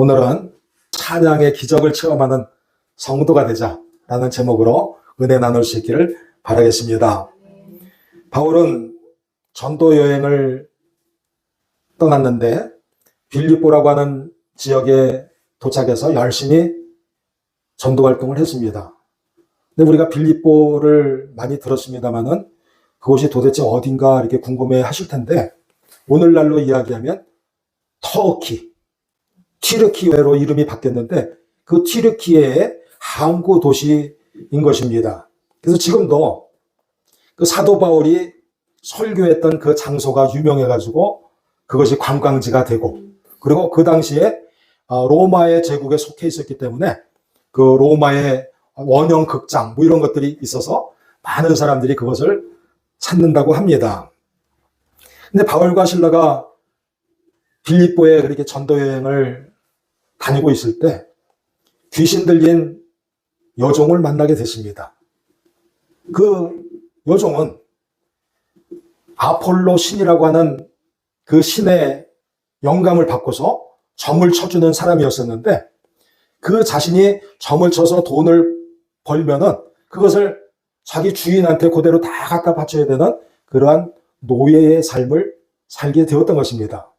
오늘은 찬양의 기적을 체험하는 성도가 되자라는 제목으로 은혜 나눌 수 있기를 바라겠습니다. 바울은 전도 여행을 떠났는데 빌립보라고 하는 지역에 도착해서 열심히 전도 활동을 했습니다. 근데 우리가 빌립보를 많이 들었습니다만은 그곳이 도대체 어딘가 이렇게 궁금해 하실 텐데 오늘날로 이야기하면 터키, 튀르키예로 이름이 바뀌었는데 그 튀르키예의 항구 도시인 것입니다. 그래서 지금도 그 사도 바울이 설교했던 그 장소가 유명해가지고 그것이 관광지가 되고 그리고 그 당시에 어, 로마의 제국에 속해 있었기 때문에 그 로마의 원형 극장 뭐 이런 것들이 있어서 많은 사람들이 그것을 찾는다고 합니다. 근데 바울과 신라가 빌립보에 그렇게 전도 여행을 다니고 있을 때 귀신 들린 여종을 만나게 됐습니다. 그 여종은 아폴로 신이라고 하는 그 신의 영감을 받고서 점을 쳐주는 사람이었었는데 그 자신이 점을 쳐서 돈을 벌면은 그것을 자기 주인한테 그대로 다 갖다 바쳐야 되는 그러한 노예의 삶을 살게 되었던 것입니다.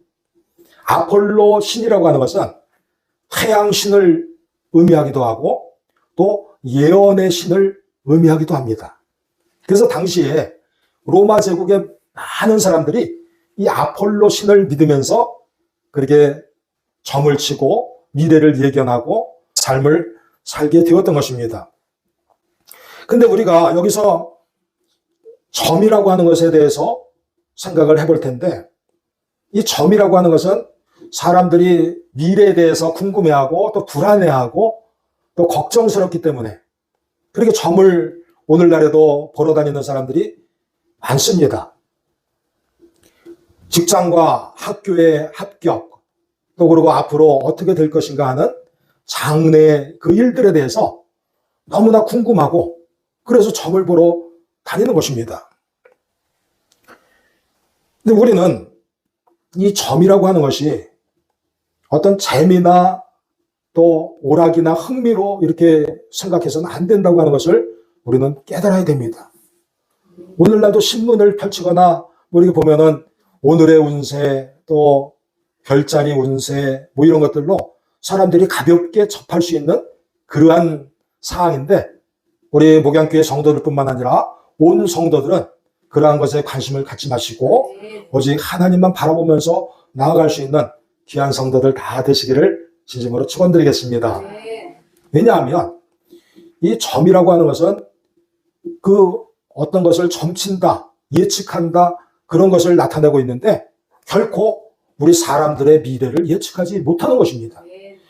아폴로 신이라고 하는 것은 태양 신을 의미하기도 하고 또 예언의 신을 의미하기도 합니다. 그래서 당시에 로마 제국의 많은 사람들이 이 아폴로 신을 믿으면서 그렇게 점을 치고 미래를 예견하고 삶을 살게 되었던 것입니다. 근데 우리가 여기서 점이라고 하는 것에 대해서 생각을 해볼 텐데 이 점이라고 하는 것은 사람들이 미래에 대해서 궁금해하고 또 불안해하고 또 걱정스럽기 때문에 그렇게 점을 오늘날에도 보러 다니는 사람들이 많습니다. 직장과 학교의 합격, 또 그리고 앞으로 어떻게 될 것인가 하는 장래 그 일들에 대해서 너무나 궁금하고 그래서 점을 보러 다니는 것입니다. 근데 우리는 이 점이라고 하는 것이 어떤 재미나 또 오락이나 흥미로 이렇게 생각해서는 안 된다고 하는 것을 우리는 깨달아야 됩니다. 오늘날도 신문을 펼치거나 뭐 이렇게 보면은 오늘의 운세 또 별자리 운세 뭐 이런 것들로 사람들이 가볍게 접할 수 있는 그러한 사항인데 우리 목양교회 성도들뿐만 아니라 온 성도들은 그러한 것에 관심을 갖지 마시고 오직 하나님만 바라보면서 나아갈 수 있는 귀한 성도들 다 되시기를 진심으로 축원드리겠습니다. 왜냐하면 이 점이라고 하는 것은 그 어떤 것을 점친다, 예측한다 그런 것을 나타내고 있는데 결코 우리 사람들의 미래를 예측하지 못하는 것입니다.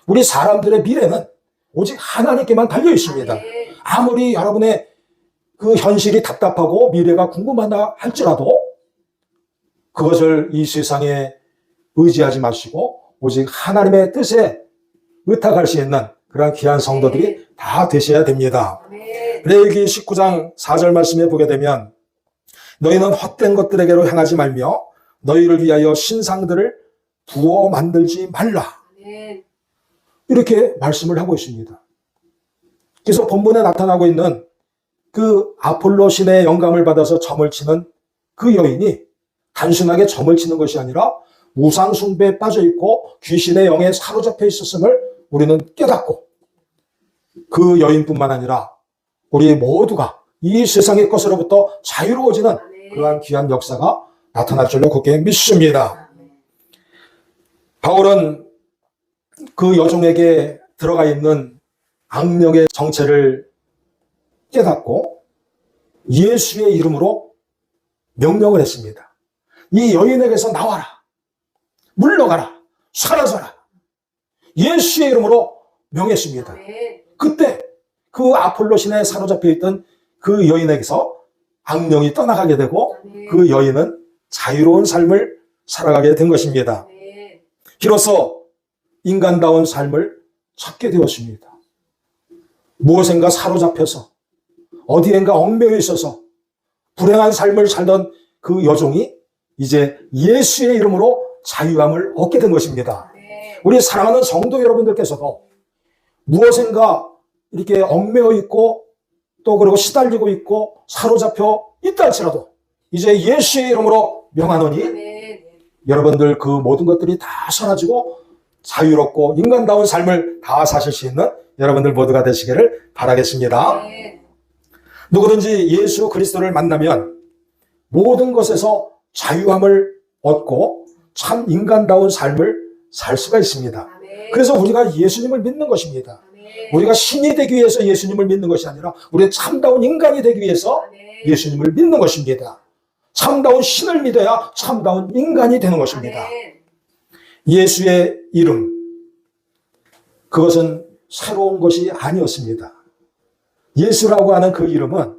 우리 사람들의 미래는 오직 하나님께만 달려 있습니다. 아무리 여러분의 그 현실이 답답하고 미래가 궁금하다 할지라도 그것을 이 세상에 의지하지 마시고 오직 하나님의 뜻에 의탁할 수 있는 그러한 귀한 성도들이 다 되셔야 됩니다. 레위기 19장 4절 말씀에 보게 되면 너희는 헛된 것들에게로 향하지 말며 너희를 위하여 신상들을 부어 만들지 말라. 이렇게 말씀을 하고 있습니다. 그래서 본문에 나타나고 있는 그 아폴로 신의 영감을 받아서 점을 치는 그 여인이 단순하게 점을 치는 것이 아니라 우상 숭배에 빠져 있고 귀신의 영에 사로잡혀 있었음을 우리는 깨닫고 그 여인뿐만 아니라 우리 모두가 이 세상의 것으로부터 자유로워지는 그러한 귀한 역사가 나타날 줄로 굳게 믿습니다. 바울은 그 여종에게 들어가 있는 악령의 정체를 깨닫고 예수의 이름으로 명령을 했습니다. 이 여인에게서 나와라. 물러가라. 사라져라. 예수의 이름으로 명했습니다. 그때 그 아폴로 신에 사로잡혀 있던 그 여인에게서 악령이 떠나가게 되고 그 여인은 자유로운 삶을 살아가게 된 것입니다. 비로소 인간다운 삶을 찾게 되었습니다. 무엇인가 사로잡혀서 어디엔가 얽매여 있어서 불행한 삶을 살던 그 여종이 이제 예수의 이름으로 자유함을 얻게 된 것입니다. 우리 사랑하는 성도 여러분들께서도 무엇인가 이렇게 얽매여 있고 또 그리고 시달리고 있고 사로잡혀 있다 할지라도 이제 예수의 이름으로 명하노니 아멘. 여러분들 그 모든 것들이 다 사라지고 자유롭고 인간다운 삶을 다 사실 수 있는 여러분들 모두가 되시기를 바라겠습니다. 누구든지 예수 그리스도를 만나면 모든 것에서 자유함을 얻고 참 인간다운 삶을 살 수가 있습니다. 그래서 우리가 예수님을 믿는 것입니다. 우리가 신이 되기 위해서 예수님을 믿는 것이 아니라 우리는 참다운 인간이 되기 위해서. 예수님을 믿는 것입니다. 참다운 신을 믿어야 참다운 인간이 되는 것입니다. 예수의 이름, 그것은 새로운 것이 아니었습니다. 예수라고 하는 그 이름은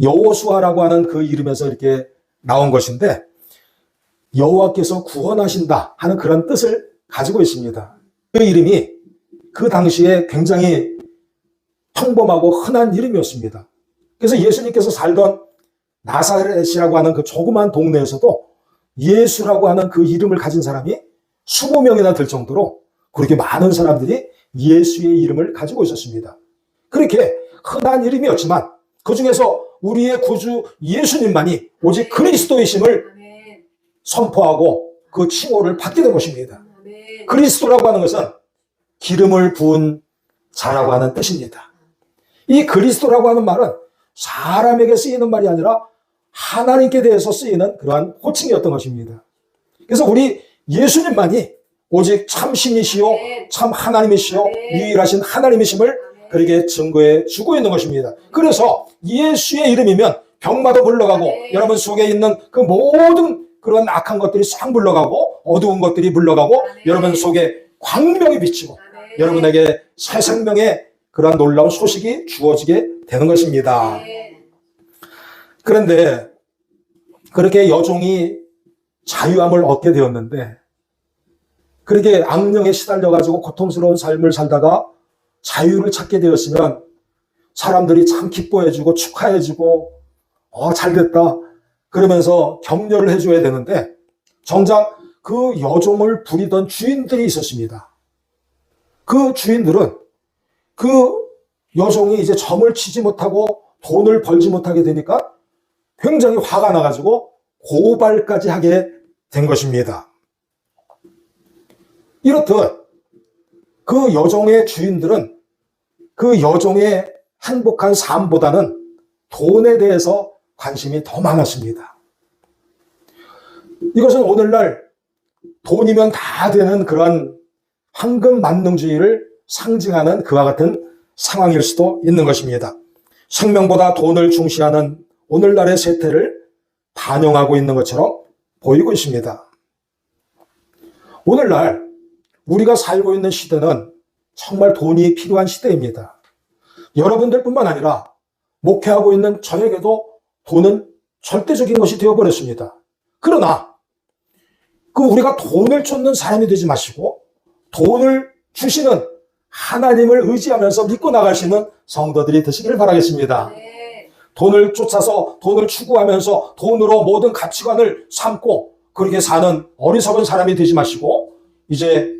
여호수아라고 하는 그 이름에서 이렇게 나온 것인데 여호와께서 구원하신다 하는 그런 뜻을 가지고 있습니다. 그 이름이 그 당시에 굉장히 평범하고 흔한 이름이었습니다. 그래서 예수님께서 살던 나사렛이라고 하는 그 조그만 동네에서도 예수라고 하는 그 이름을 가진 사람이 20명이나 될 정도로 그렇게 많은 사람들이 예수의 이름을 가지고 있었습니다. 그렇게 흔한 이름이었지만 그 중에서 우리의 구주 예수님만이 오직 그리스도이심을 아멘. 선포하고 그 칭호를 받게 된 것입니다. 아멘. 그리스도라고 하는 것은 기름을 부은 자라고 하는 뜻입니다. 이 그리스도라고 하는 말은 사람에게 쓰이는 말이 아니라 하나님께 대해서 쓰이는 그러한 호칭이었던 것입니다. 그래서 우리 예수님만이 오직 참 신이시요, 참 하나님이시요, 유일하신 하나님이심을 아멘. 그렇게 증거해 주고 있는 것입니다. 그래서 예수의 이름이면 병마도 물러가고 네. 여러분 속에 있는 그 모든 그런 악한 것들이 싹 물러가고 어두운 것들이 물러가고 네. 여러분 속에 광명이 비치고 아멘. 여러분에게 새 생명의 그러한 놀라운 소식이 주어지게 되는 것입니다. 아멘. 그런데 그렇게 여종이 자유함을 얻게 되었는데 그렇게 악령에 시달려 가지고 고통스러운 삶을 살다가 자유를 찾게 되었으면 사람들이 참 기뻐해주고 축하해주고 어 잘됐다 그러면서 격려를 해줘야 되는데 정작 그 여종을 부리던 주인들이 있었습니다. 그 주인들은 그 여종이 이제 점을 치지 못하고 돈을 벌지 못하게 되니까 굉장히 화가 나가지고 고발까지 하게 된 것입니다. 이렇듯 그 여종의 주인들은 그 여종의 행복한 삶보다는 돈에 대해서 관심이 더 많았습니다. 이것은 오늘날 돈이면 다 되는 그런 황금 만능주의를 상징하는 그와 같은 상황일 수도 있는 것입니다. 생명보다 돈을 중시하는 오늘날의 세태를 반영하고 있는 것처럼 보이고 있습니다. 오늘날 우리가 살고 있는 시대는 정말 돈이 필요한 시대입니다. 여러분들뿐만 아니라 목회하고 있는 저에게도 돈은 절대적인 것이 되어버렸습니다. 그러나 그 우리가 돈을 쫓는 사람이 되지 마시고 돈을 주시는 하나님을 의지하면서 믿고 나가시는 성도들이 되시기를 바라겠습니다. 아멘. 돈을 쫓아서 돈을 추구하면서 돈으로 모든 가치관을 삼고 그렇게 사는 어리석은 사람이 되지 마시고 이제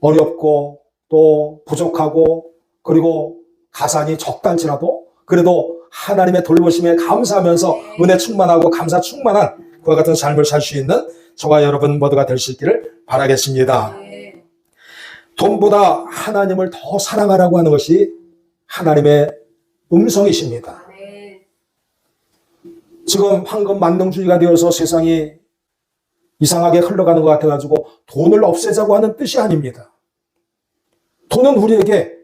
어렵고 또 부족하고 그리고 가산이 적달지라도 그래도 하나님의 돌보심에 감사하면서 은혜 충만하고 감사 충만한 그와 같은 삶을 살 수 있는 저와 여러분 모두가 될 수 있기를 바라겠습니다. 돈보다 하나님을 더 사랑하라고 하는 것이 하나님의 음성이십니다. 지금 황금 만능주의가 되어서 세상이 이상하게 흘러가는 것 같아가지고 돈을 없애자고 하는 뜻이 아닙니다. 돈은 우리에게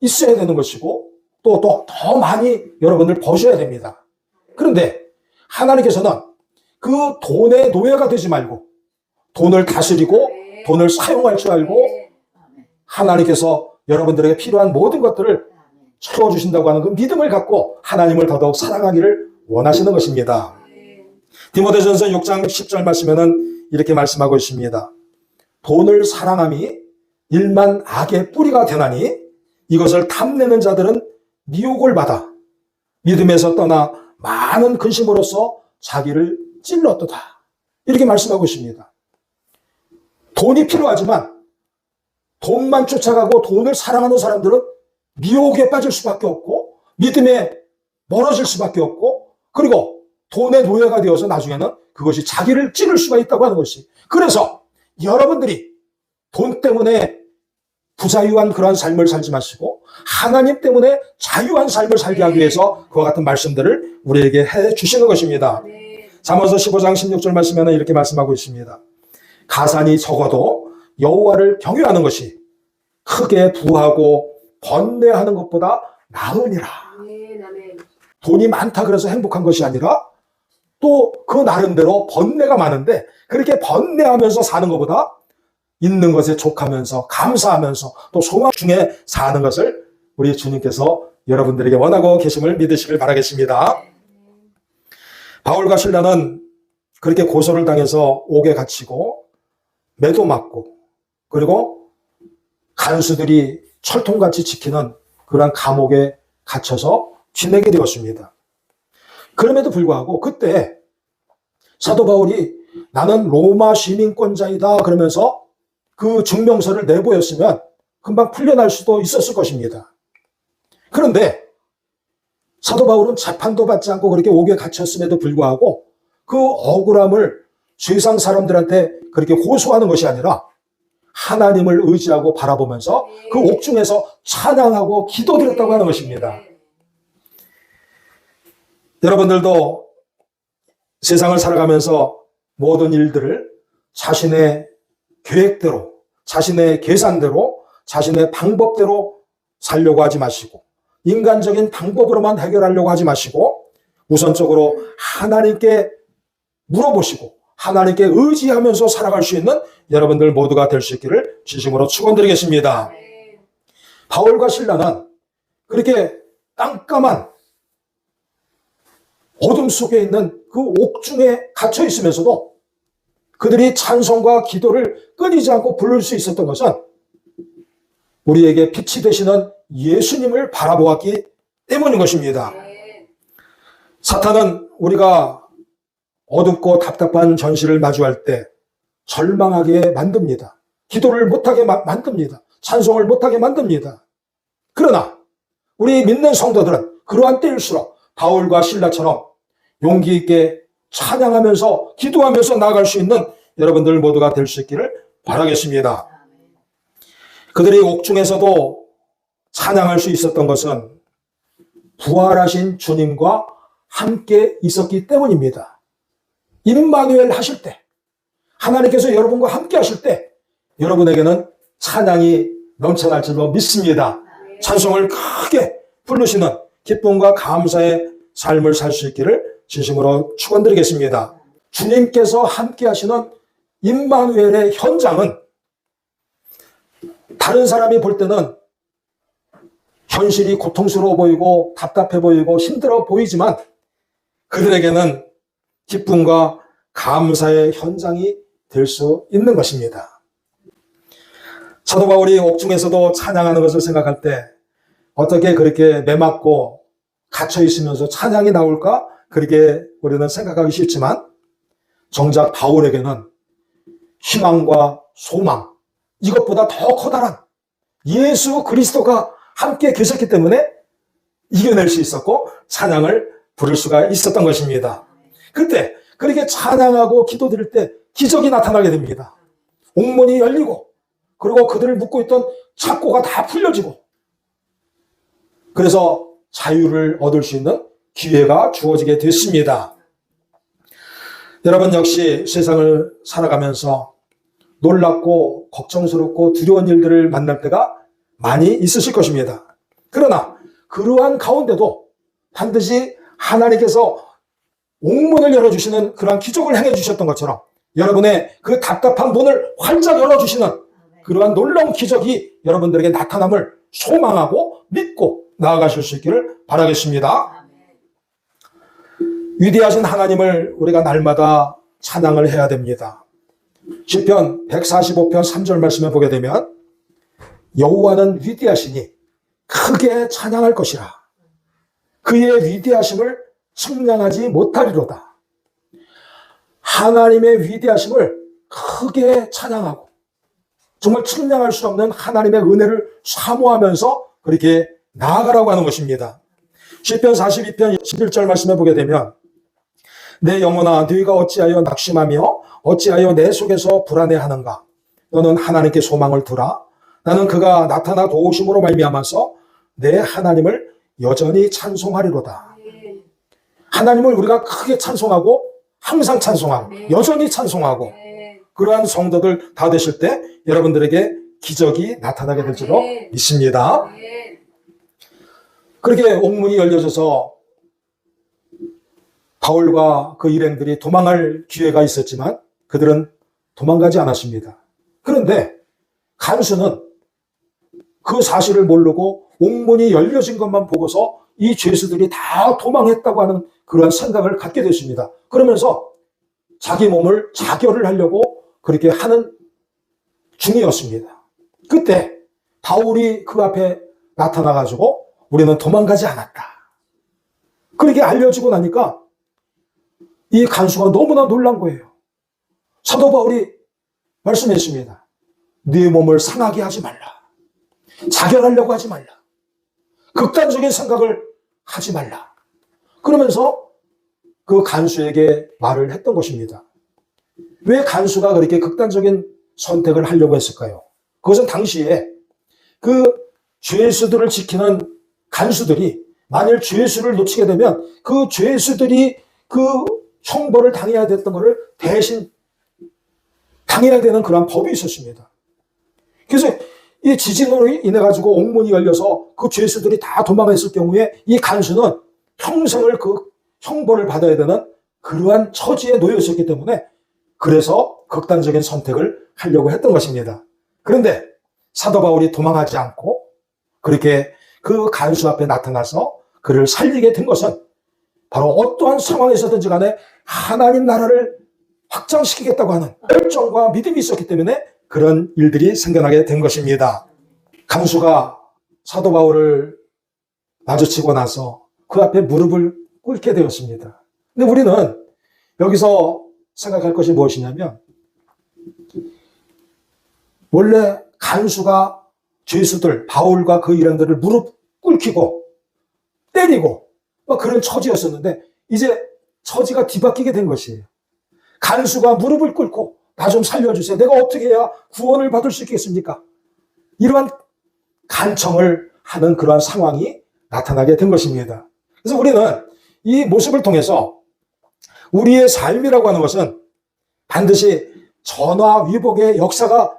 있어야 되는 것이고 또 또 더 많이 여러분들 버셔야 됩니다. 그런데 하나님께서는 그 돈의 노예가 되지 말고 돈을 다스리고 아멘. 돈을 사용할 줄 알고 아멘. 하나님께서 여러분들에게 필요한 모든 것들을. 채워주신다고 하는 그 믿음을 갖고 하나님을 더더욱 사랑하기를 원하시는 것입니다. 아멘. 디모데전서 6장 10절 말씀에는 이렇게 말씀하고 있습니다. 돈을 사랑함이 일만 악의 뿌리가 되나니 이것을 탐내는 자들은 미혹을 받아 믿음에서 떠나 많은 근심으로써 자기를 찔렀도다. 이렇게 말씀하고 있습니다. 돈이 필요하지만 돈만 쫓아가고 돈을 사랑하는 사람들은 미혹에 빠질 수밖에 없고 믿음에 멀어질 수밖에 없고 그리고 돈의 노예가 되어서 나중에는 그것이 자기를 찌를 수가 있다고 하는 것이 그래서 여러분들이 돈 때문에 부자유한 그러한 삶을 살지 마시고 하나님 때문에 자유한 삶을 살게 하기 위해서 그와 같은 말씀들을 우리에게 해 주시는 것입니다. 네. 잠언서 15장 16절 말씀에는 이렇게 말씀하고 있습니다. 가산이 적어도 여호와를 경외하는 것이 크게 부하고 번뇌하는 것보다 나으니라. 아멘. 돈이 많다 그래서 행복한 것이 아니라 또 그 나름대로 번뇌가 많은데 그렇게 번뇌하면서 사는 것보다 있는 것에 족하면서 감사하면서 또 소망 중에 사는 것을 우리 주님께서 여러분들에게 원하고 계심을 믿으시길 바라겠습니다. 바울과 신라는 그렇게 고소를 당해서 옥에 갇히고 매도 맞고 그리고 간수들이 철통같이 지키는 그러한 감옥에 갇혀서 지내게 되었습니다. 그럼에도 불구하고 그때 사도 바울이 나는 로마 시민권자이다 그러면서 그 증명서를 내보였으면 금방 풀려날 수도 있었을 것입니다. 그런데 사도 바울은 재판도 받지 않고 그렇게 옥에 갇혔음에도 불구하고 그 억울함을 세상 사람들한테 그렇게 호소하는 것이 아니라 하나님을 의지하고 바라보면서 그 옥중에서 찬양하고 기도드렸다고 하는 것입니다. 여러분들도 세상을 살아가면서 모든 일들을 자신의 계획대로, 자신의 계산대로, 자신의 방법대로 살려고 하지 마시고, 인간적인 방법으로만 해결하려고 하지 마시고, 우선적으로 하나님께 물어보시고, 하나님께 의지하면서 살아갈 수 있는 여러분들 모두가 될 수 있기를 진심으로 축원드리겠습니다. 바울과 신라는 그렇게 깜깜한 어둠 속에 있는 그 옥중에 갇혀 있으면서도 그들이 찬송과 기도를 끊이지 않고 부를 수 있었던 것은 우리에게 빛이 되시는 예수님을 바라보았기 때문인 것입니다. 사탄은 우리가 어둡고 답답한 현실을 마주할 때 절망하게 만듭니다. 기도를 못하게 마- 만듭니다. 찬송을 못하게 만듭니다. 그러나 우리 믿는 성도들은 그러한 때일수록 바울과 신라처럼 용기 있게 찬양하면서 기도하면서 나아갈 수 있는 여러분들 모두가 될 수 있기를 바라겠습니다. 그들이 옥중에서도 찬양할 수 있었던 것은 부활하신 주님과 함께 있었기 때문입니다. 임마누엘 하실 때, 하나님께서 여러분과 함께 하실 때, 여러분에게는 찬양이 넘쳐날 줄로 믿습니다. 찬송을 크게 부르시는 기쁨과 감사의 삶을 살 수 있기를 진심으로 축원드리겠습니다. 주님께서 함께 하시는 임마누엘의 현장은 다른 사람이 볼 때는 현실이 고통스러워 보이고 답답해 보이고 힘들어 보이지만 그들에게는 기쁨과 감사의 현장이 될 수 있는 것입니다. 사도 바울이 옥중에서도 찬양하는 것을 생각할 때 어떻게 그렇게 매맞고 갇혀 있으면서 찬양이 나올까? 그렇게 우리는 생각하기 쉽지만 정작 바울에게는 희망과 소망, 이것보다 더 커다란 예수 그리스도가 함께 계셨기 때문에 이겨낼 수 있었고 찬양을 부를 수가 있었던 것입니다. 그때 그렇게 찬양하고 기도드릴 때 기적이 나타나게 됩니다. 옥문이 열리고 그리고 그들을 묶고 있던 착고가 다 풀려지고 그래서 자유를 얻을 수 있는 기회가 주어지게 됐습니다. 여러분 역시 세상을 살아가면서 놀랍고 걱정스럽고 두려운 일들을 만날 때가 많이 있으실 것입니다. 그러나 그러한 가운데도 반드시 하나님께서 옥문을 열어주시는 그러한 기적을 행해 주셨던 것처럼 여러분의 그 답답한 문을 활짝 열어주시는 그러한 놀라운 기적이 여러분들에게 나타남을 소망하고 믿고 나아가실 수 있기를 바라겠습니다. 위대하신 하나님을 우리가 날마다 찬양을 해야 됩니다. 시편 145편 3절 말씀에 보게 되면 여호와는 위대하시니 크게 찬양할 것이라. 그의 위대하심을 측량하지 못하리로다. 하나님의 위대하심을 크게 찬양하고 정말 측량할 수 없는 하나님의 은혜를 사모하면서 그렇게 나아가라고 하는 것입니다. 시편 42편 11절 말씀해 보게 되면 내 영혼아 너희가 어찌하여 낙심하며 어찌하여 내 속에서 불안해하는가? 너는 하나님께 소망을 두라. 나는 그가 나타나 도우심으로 말미암아서 내 하나님을 여전히 찬송하리로다. 하나님을 우리가 크게 찬송하고 항상 찬송하고 여전히 찬송하고 그러한 성도들 다 되실 때 여러분들에게 기적이 나타나게 될 줄로 믿습니다. 그렇게 옥문이 열려져서 바울과 그 일행들이 도망할 기회가 있었지만 그들은 도망가지 않았습니다. 그런데 간수는 그 사실을 모르고 옥문이 열려진 것만 보고서 이 죄수들이 다 도망했다고 하는 그러한 생각을 갖게 됐습니다. 그러면서 자기 몸을 자결을 하려고 그렇게 하는 중이었습니다. 그때 바울이 그 앞에 나타나가지고 우리는 도망가지 않았다. 그렇게 알려주고 나니까 이 간수가 너무나 놀란 거예요. 사도 바울이 말씀했습니다. 네 몸을 상하게 하지 말라. 자결하려고 하지 말라. 극단적인 생각을 하지 말라. 그러면서 그 간수에게 말을 했던 것입니다. 왜 간수가 그렇게 극단적인 선택을 하려고 했을까요? 그것은 당시에 그 죄수들을 지키는 간수들이 만일 죄수를 놓치게 되면 그 죄수들이 그 형벌을 당해야 됐던 것을 대신 당해야 되는 그러한 법이 있었습니다. 그래서 이 지진으로 인해 가지고 옥문이 열려서 그 죄수들이 다 도망했을 경우에 이 간수는 평생을 그 형벌을 받아야 되는 그러한 처지에 놓여 있었기 때문에 그래서 극단적인 선택을 하려고 했던 것입니다. 그런데 사도 바울이 도망하지 않고 그렇게 그 간수 앞에 나타나서 그를 살리게 된 것은 바로 어떠한 상황에서든지 간에 하나님 나라를 확장시키겠다고 하는 열정과 믿음이 있었기 때문에 그런 일들이 생겨나게 된 것입니다. 간수가 사도 바울을 마주치고 나서 그 앞에 무릎을 꿇게 되었습니다. 근데 우리는 여기서 생각할 것이 무엇이냐면 원래 간수가 죄수들 바울과 그 일행들을 무릎 꿇히고 때리고 막 그런 처지였었는데 이제 처지가 뒤바뀌게 된 것이에요. 간수가 무릎을 꿇고 나 좀 살려주세요. 내가 어떻게 해야 구원을 받을 수 있겠습니까? 이러한 간청을 하는 그러한 상황이 나타나게 된 것입니다. 그래서 우리는 이 모습을 통해서 우리의 삶이라고 하는 것은 반드시 전화 위복의 역사가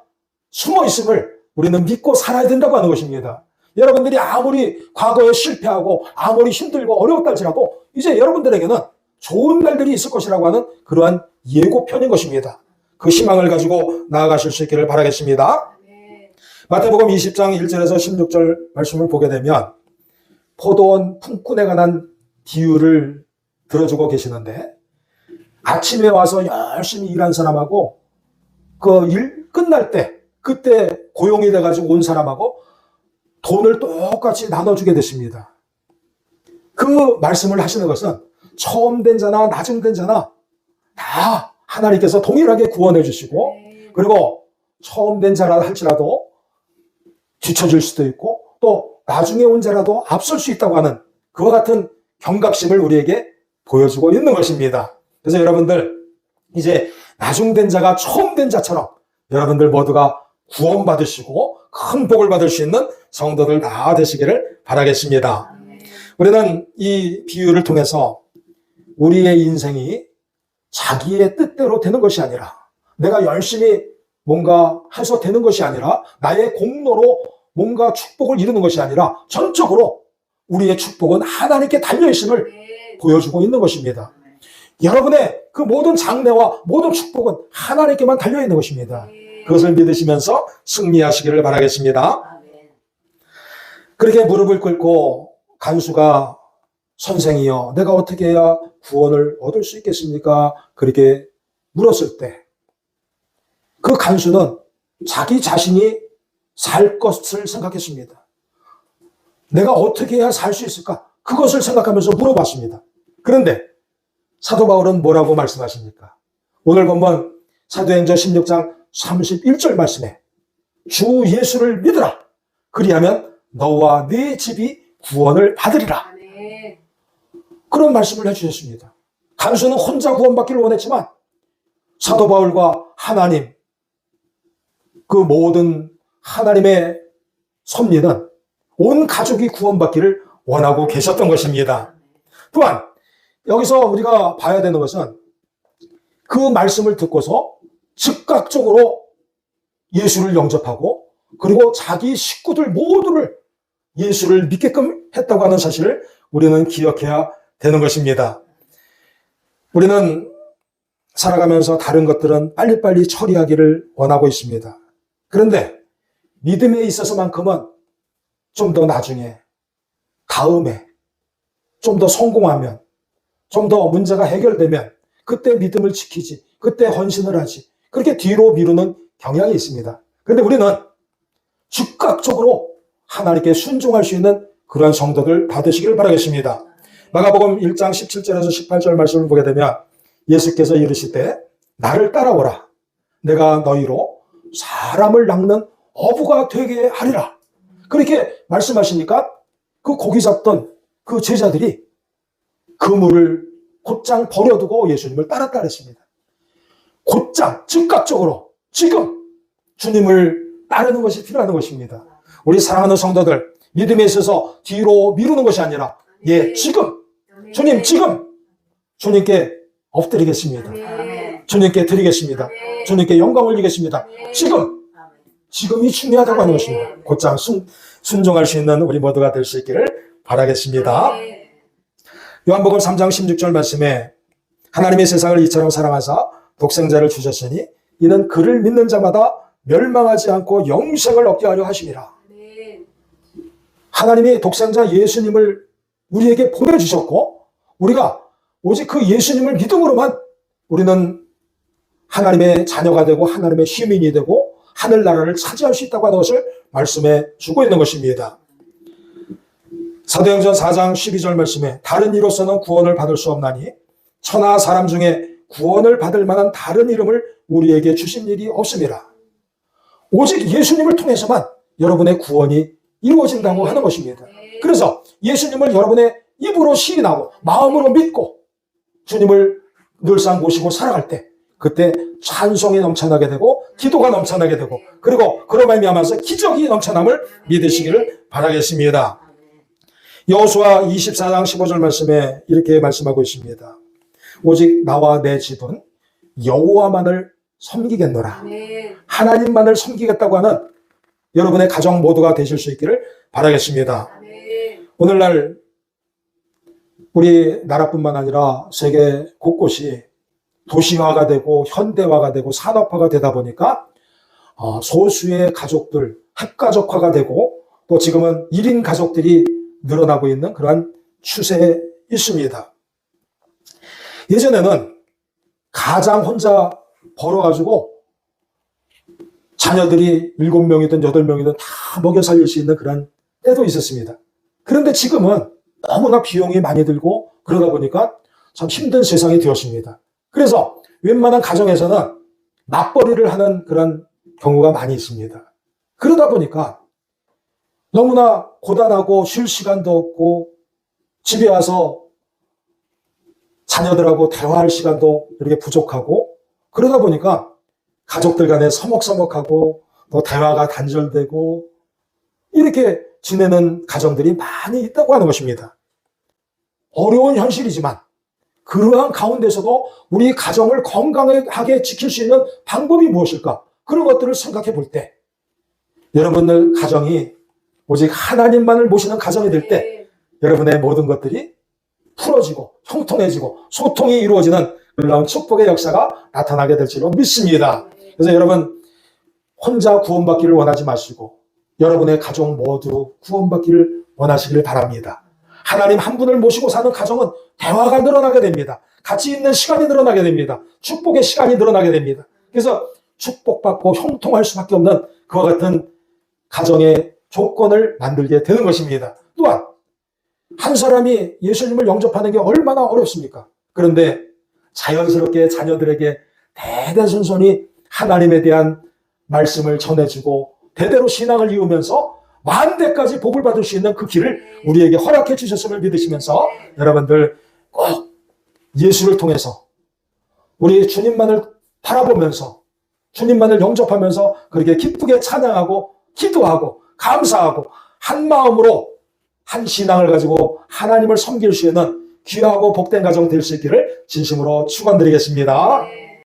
숨어 있음을 우리는 믿고 살아야 된다고 하는 것입니다. 여러분들이 아무리 과거에 실패하고 아무리 힘들고 어려웠다 할지라도 이제 여러분들에게는 좋은 날들이 있을 것이라고 하는 그러한 예고편인 것입니다. 그 희망을 가지고 나아가실 수 있기를 바라겠습니다. 마태복음 20장 1절에서 16절 말씀을 보게 되면 포도원 품꾼에 관한 비유를 들어주고 계시는데 아침에 와서 열심히 일한 사람하고 그 일 끝날 때 그때 고용이 돼가지고 온 사람하고 돈을 똑같이 나눠주게 됐습니다. 그 말씀을 하시는 것은 처음 된 자나 나중 된 자나 다 하나님께서 동일하게 구원해 주시고 그리고 처음 된 자라 할지라도 뒤처질 수도 있고 또 나중에 온 자라도 앞설 수 있다고 하는 그와 같은 경각심을 우리에게 보여주고 있는 것입니다. 그래서 여러분들 이제 나중된 자가 처음 된 자처럼 여러분들 모두가 구원받으시고 큰 복을 받을 수 있는 성도들 다 되시기를 바라겠습니다. 우리는 이 비유를 통해서 우리의 인생이 자기의 뜻대로 되는 것이 아니라 내가 열심히 뭔가 해서 되는 것이 아니라 나의 공로로 뭔가 축복을 이루는 것이 아니라 전적으로 우리의 축복은 하나님께 달려있음을 보여주고 있는 것입니다. 여러분의 그 모든 장래와 모든 축복은 하나님께만 달려있는 것입니다. 그것을 믿으시면서 승리하시기를 바라겠습니다. 그렇게 무릎을 꿇고 간수가 선생이여 내가 어떻게 해야 구원을 얻을 수 있겠습니까? 그렇게 물었을 때 그 간수는 자기 자신이 살 것을 생각했습니다. 내가 어떻게 해야 살 수 있을까? 그것을 생각하면서 물어봤습니다. 그런데 사도 바울은 뭐라고 말씀하십니까? 오늘 본문 사도행전 16장 31절 말씀에 주 예수를 믿으라. 그리하면 너와 네 집이 구원을 받으리라. 그런 말씀을 해주셨습니다. 간수는 혼자 구원받기를 원했지만 사도 바울과 하나님 그 모든 하나님의 섭리는 온 가족이 구원받기를 원하고 계셨던 것입니다. 또한 여기서 우리가 봐야 되는 것은 그 말씀을 듣고서 즉각적으로 예수를 영접하고 그리고 자기 식구들 모두를 예수를 믿게끔 했다고 하는 사실을 우리는 기억해야 되는 것입니다. 우리는 살아가면서 다른 것들은 빨리빨리 처리하기를 원하고 있습니다. 그런데 믿음에 있어서만큼은 좀 더 나중에, 다음에, 좀 더 성공하면, 좀 더 문제가 해결되면, 그때 믿음을 지키지, 그때 헌신을 하지, 그렇게 뒤로 미루는 경향이 있습니다. 그런데 우리는 즉각적으로 하나님께 순종할 수 있는 그런 성도들 받으시기를 바라겠습니다. 마가복음 1장 17절에서 18절 말씀을 보게 되면 예수께서 이르시되 나를 따라오라. 내가 너희로 사람을 낚는 어부가 되게 하리라. 그렇게 말씀하시니까 그 고기 잡던 그 제자들이 그물을 곧장 버려두고 예수님을 따랐다 그랬습니다. 곧장 즉각적으로 지금 주님을 따르는 것이 필요한 것입니다. 우리 사랑하는 성도들 믿음에 있어서 뒤로 미루는 것이 아니라 예 지금. 주님 지금 주님께 엎드리겠습니다. 주님께 드리겠습니다. 주님께 영광 올리겠습니다. 지금. 지금이 중요하다고 하는. 것입니다. 곧장 순, 순종할 수 있는 우리 모두가 될 수 있기를 바라겠습니다. 요한복음 3장 16절 말씀에 하나님의 세상을 이처럼 사랑하사 독생자를 주셨으니 이는 그를 믿는 자마다 멸망하지 않고 영생을 얻게 하려 하심이라. 하나님이 독생자 예수님을 우리에게 보내주셨고 우리가 오직 그 예수님을 믿음으로만 우리는 하나님의 자녀가 되고 하나님의 시민이 되고 하늘나라를 차지할 수 있다고 하는 것을 말씀해 주고 있는 것입니다. 사도행전 4장 12절 말씀에 다른 이로서는 구원을 받을 수 없나니 천하 사람 중에 구원을 받을 만한 다른 이름을 우리에게 주신 일이 없습니다. 오직 예수님을 통해서만 여러분의 구원이 이루어진다고 하는 것입니다. 그래서 예수님을 여러분의 입으로 시인하고 마음으로 믿고 주님을 늘상 모시고 살아갈 때 그때 찬송이 넘쳐나게 되고 기도가 넘쳐나게 되고 그리고 그로 말미암아서 기적이 넘쳐남을 믿으시기를 바라겠습니다. 여호수아 24장 15절 말씀에 이렇게 말씀하고 있습니다. 오직 나와 내 집은 여호와만을 섬기겠노라. 아멘. 하나님만을 섬기겠다고 하는 여러분의 가정 모두가 되실 수 있기를 바라겠습니다. 아멘. 오늘날 우리 나라뿐만 아니라 세계 곳곳이 도시화가 되고 현대화가 되고 산업화가 되다 보니까 어, 소수의 가족들 핵가족화가 되고 또 지금은 1인 가족들이 늘어나고 있는 그러한 추세에 있습니다. 예전에는 가장 혼자 벌어가지고 자녀들이 7명이든 8명이든 다 먹여 살릴 수 있는 그런 때도 있었습니다. 그런데 지금은 너무나 비용이 많이 들고 그러다 보니까 참 힘든 세상이 되었습니다. 그래서 웬만한 가정에서는 맞벌이를 하는 그런 경우가 많이 있습니다. 그러다 보니까 너무나 고단하고 쉴 시간도 없고 집에 와서 자녀들하고 대화할 시간도 이렇게 부족하고 그러다 보니까 가족들 간에 서먹서먹하고 또 대화가 단절되고 이렇게 지내는 가정들이 많이 있다고 하는 것입니다. 어려운 현실이지만 그러한 가운데서도 우리 가정을 건강하게 지킬 수 있는 방법이 무엇일까? 그런 것들을 생각해 볼 때 여러분들 가정이 오직 하나님만을 모시는 가정이 될 때 여러분의 모든 것들이 풀어지고 형통해지고 소통이 이루어지는 놀라운 축복의 역사가 나타나게 될 줄로 믿습니다. 그래서 여러분 혼자 구원받기를 원하지 마시고 여러분의 가족 모두 구원받기를 원하시길 바랍니다. 하나님 한 분을 모시고 사는 가정은 대화가 늘어나게 됩니다. 같이 있는 시간이 늘어나게 됩니다. 축복의 시간이 늘어나게 됩니다. 그래서 축복받고 형통할 수밖에 없는 그와 같은 가정의 조건을 만들게 되는 것입니다. 한 사람이 예수님을 영접하는 게 얼마나 어렵습니까? 그런데 자연스럽게 자녀들에게 대대손손이 하나님에 대한 말씀을 전해주고 대대로 신앙을 이으면서 만대까지 복을 받을 수 있는 그 길을 우리에게 허락해 주셨음을 믿으시면서 여러분들 꼭 예수를 통해서 우리 주님만을 바라보면서 주님만을 영접하면서 그렇게 기쁘게 찬양하고 기도하고 감사하고 한 마음으로 한 신앙을 가지고 하나님을 섬길 수 있는 귀하고 복된 가정 될 수 있기를 진심으로 축원드리겠습니다. 네.